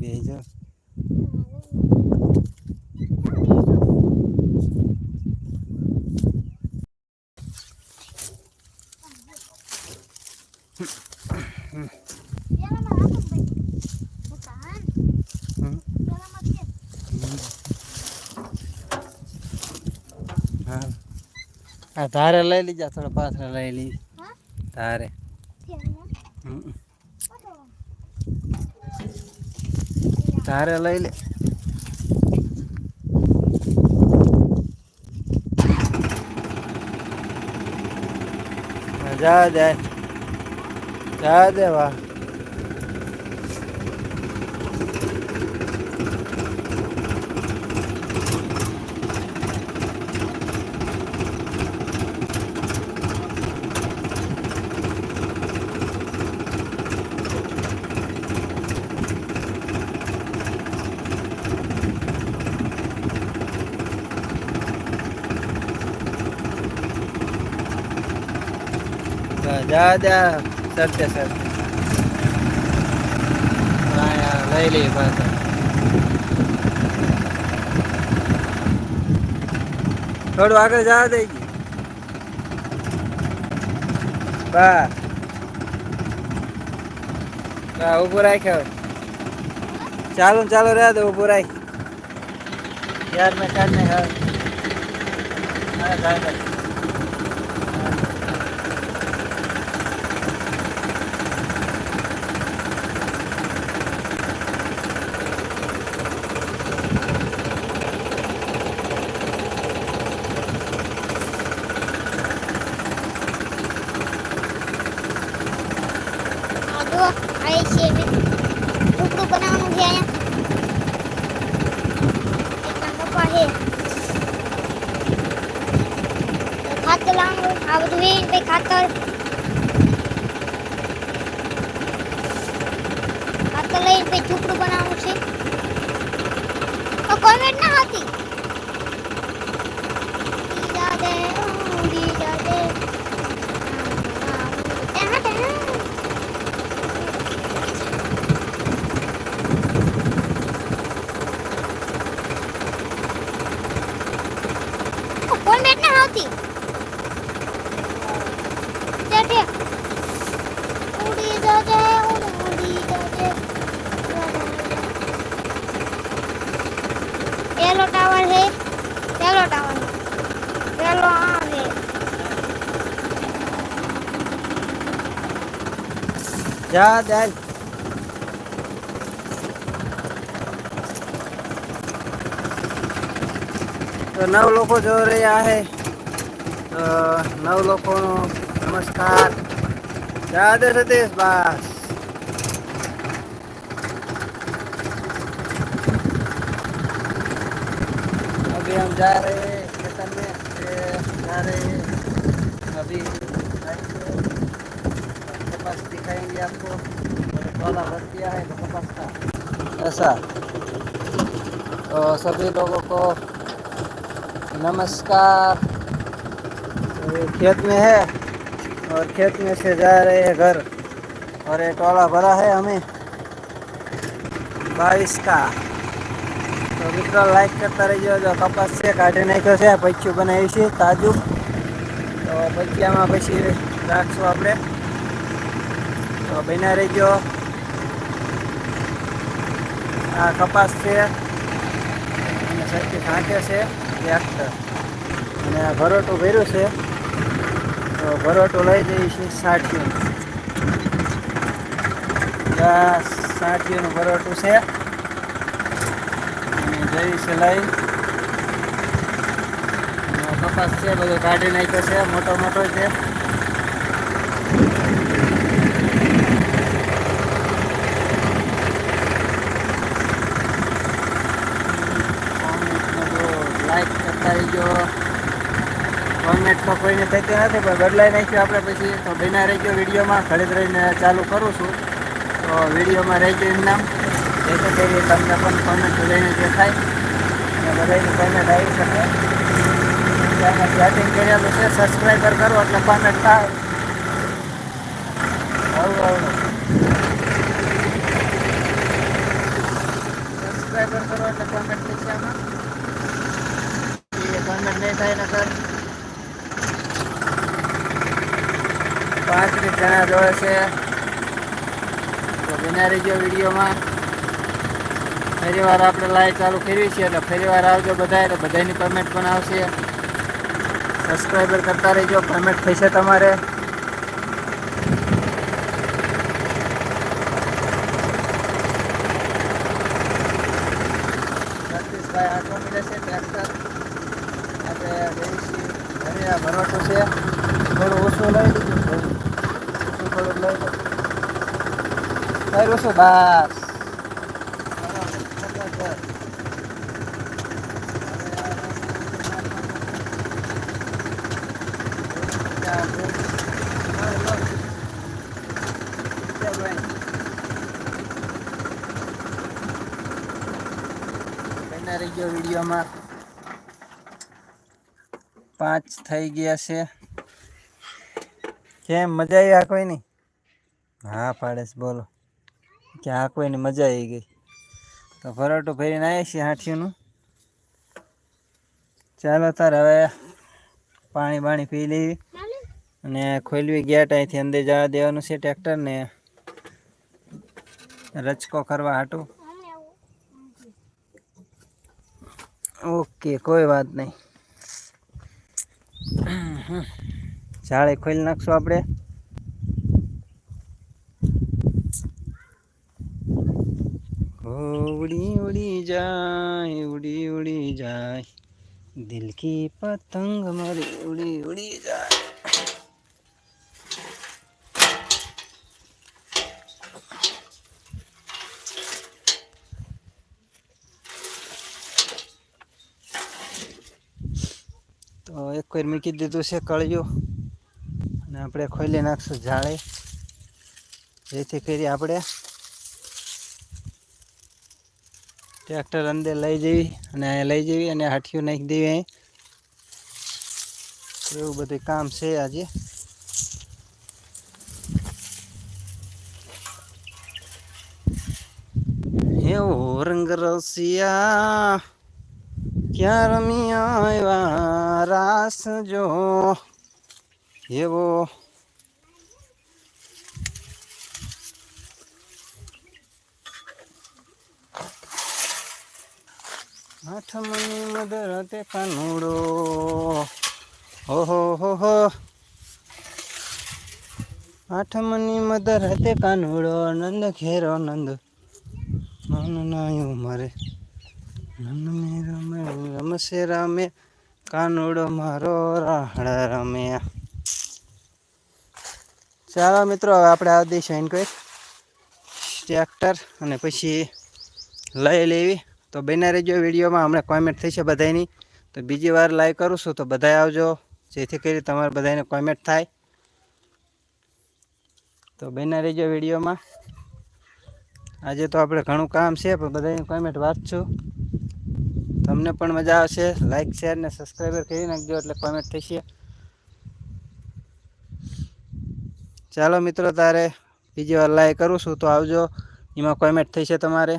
બેજો હા આ ધારે લઈ લીજા થોડા પાથરા લઈ લી ધારે. ધારે લઈ લે. જા દે. જા દે વાહ જા, જા દે સરતે સરતે લઈ લઈએ પાછા. થોડું આગળ જવા ગયું બા. બા ઊભું હવે. ચાલુ ચાલુ રહ્યા દે ઊભું રાખ. યાર મેં કાઢ ને હા હા જાય જાય આ જો આ છે ટુકડું બનાવવાનું છે અહીંયા એક આ કપા છે તો ખાતર લાવવાનું આ બધું વેણ પછી ખાતર. ખાતર લઈને પછી ટુકડું બનાવવાનું છે. તો કોમેન્ટ ના હતી. ઉડી જા દે ઉડી જા દે ટા ટા કોઈ મેટ ના આવતી Ya, Dan. તો નવ લોકો જો રહ્યા હે. નવ લોકો લોકોનો નમસ્કાર. રાધે સતીશ બસ. અભી હમ જા રહે ખેતર મેં. જા રહે અભી कपास दिखाएंगे आपको तोला भर दिया है तो कपास का ऐसा तो सभी लोगों को नमस्कार तो ये खेत में है और खेत में से जा रहे हैं घर और ये टोला भरा है हमें बाईस का તો મિત્રો લાઈક કરતા રહેજો જો કપાસ છે કાઢી નાખ્યો છે પૈચ્યું બનાવ્યું છે તાજું તો પૈચ્યામાં પછી રાખશું આપણે તો બન્યા રહેજો. આ કપાસ છે. અને સરખી ઢાંકે છે ટ્રેક્ટર અને આ ભરોટું ભર્યું છે. તો ભરોટું લઈ જઈએ છીએ સાઠિયું આ સાઠિયુંનું ભરોટું છે. જઈ સિલાઈ અને કપાસ છે, બધો કાઢી નાખ્યો છે, મોટો મોટો છે. લાઈક કરતા રહીજો. કોમેન્ટ તો કોઈને થતી નથી, પણ બદલાઈ નાખ્યું આપણે પછી. તો બિના રહેજો વિડીયોમાં. ખરીદ રહીને ચાલુ કરું છું. તો વિડીયોમાં રહેજો એમ નામ. જેથી કરી તમને પણ કોમેન્ટ લઈને દેખાય અને બધાની કોમેન્ટ આવી શકે ત્યાં ચેટિંગ કરેલું છે સબસ્ક્રાઈબર કરો એટલે કોમેન્ટ થાય. આવું આવું. સબસ્ક્રાઈબર કરો એટલે કોમેન્ટ થશે આમાં. થાય નકર મિનિટ જણા જોડે છે. તો બિના રહીજો વિડીયોમાં. ફરી વાર આપણે લાઈવ ચાલુ કરવી છે એટલે ફરી વાર આવજો બધા એટલે બધાની પેમેન્ટ પણ આવશે. સબસ્ક્રાઈબર કરતા રહેજો પેમેન્ટ થશે તમારે સતીશભાઈ આટલો મળે છે ટ્રેક્ટર આપણે જઈશું ઘરે આ ભરોસો છે થોડું ઓછું લઈ લીધું થોડું ઓછું થોડું લઈ લો કર્યું શું બસ રહી ગયો વિડીયોમાં પાંચ થઈ ગયા છે. કેમ? મજા આવી આ કોઈની? હા, પાડેશ, બોલો. કે આ કોઈની મજા આવી ગઈ. તો ફરાટો ફેરીને આવ્યા છીએ હાઠીઓનું ચાલો, તાર હવે પાણી બાણી પી લેવી. અને ખોલવી ગયા ત્યાંથી અંદર જવા દેવાનું છે ટ્રેક્ટરને રચકો કરવા હાટું. ઓકે, કોઈ વાત નહીં. જાળે ખોલી નાખશું આપણે. ઉડી ઉડી જાય, ઉડી ઉડી જાય. દિલ કી પતંગ મારી ઉડી ઉડી જાય. તો એક વાર મૂકી દીધું છે કળિયું. અને આપણે ખોલી નાખશું જાળે. જેથી કરી આપણે ટ્રેક્ટર અંદર લઈ જવી અને અહીંયા લઈ જવી અને હાઠિયું નાખી દેવી અહીં. એવું બધું કામ છે આજે. એવો રંગ રસિયા ક્યાં રમી આવ્યા રાસ જો? એવો આઠમની મધર તે કાનુડો ઓહો હો હો આઠમની મધર તે કાનુડો નંદ ઘેરો નંદ મન નાયું મારે નંદ મે રમે રમશે રામે કાનુડો મારો રાહડા રમે ચાલો મિત્રો, હવે આપણે આ દઈશું એને કોઈ ટ્રેક્ટર અને પછી લઈ લેવી. તો બને રહેજો વિડીયોમાં. હમણાં કોમેન્ટ થઈ છે બધાની તો બીજી વાર લાઈક કરું છું તો બધાય આવજો. જેથી કરી તમારે બધાને કોમેન્ટ થાય. તો બને રહેજો વિડીયોમાં. આજે તો આપણે ઘણું કામ છે, પણ બધાને કોમેન્ટ વાંચશું તમને પણ મજા આવશે. લાઈક શેર ને સબસ્ક્રાઈબર કરી નાખજો એટલે કોમેન્ટ થશે. ચાલો મિત્રો, તારે બીજી વાર લાઈક કરું છું તો આવજો. એમાં કોમેન્ટ થઈ છે તમારે.